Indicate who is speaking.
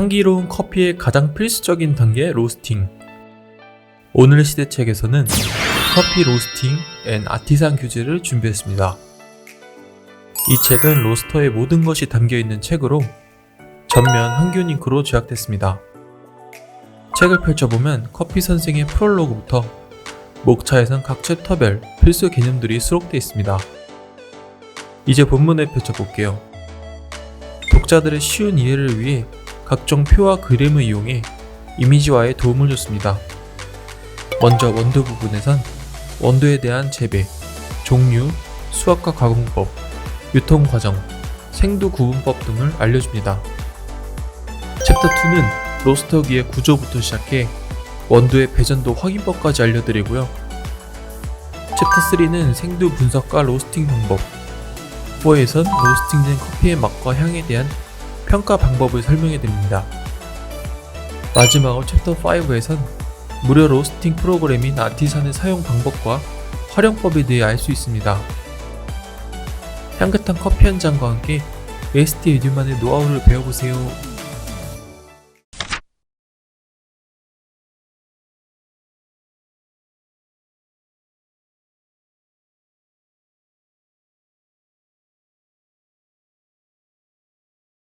Speaker 1: 향기로운 커피의 가장 필수적인 단계 로스팅. 오늘 시대책에서는 커피 로스팅 앤 아티산 규제를 준비했습니다. 이 책은 로스터의 모든 것이 담겨 있는 책으로 전면 한균 잉크로 제작됐습니다. 책을 펼쳐보면 커피 선생의 프롤로그부터 목차에선 각 챕터별 필수 개념들이 수록되어 있습니다. 이제 본문을 펼쳐볼게요. 독자들의 쉬운 이해를 위해 각종 표와 그림을 이용해 이미지화에 도움을 줬습니다. 먼저 원두 부분에선 원두에 대한 재배, 종류, 수확과 가공법, 유통 과정, 생두 구분법 등을 알려줍니다. 챕터 2는 로스터기의 구조부터 시작해 원두의 배전도 확인법까지 알려드리고요. 챕터 3는 생두 분석과 로스팅 방법, 4에선 로스팅된 커피의 맛과 향에 대한 평가 방법을 설명해 드립니다. 마지막으로 챕터 5에선 무료 로스팅 프로그램인 아티산의 사용 방법과 활용법에 대해 알 수 있습니다. 향긋한 커피 한 잔과 함께 에스티 에듀만의 노하우를 배워보세요.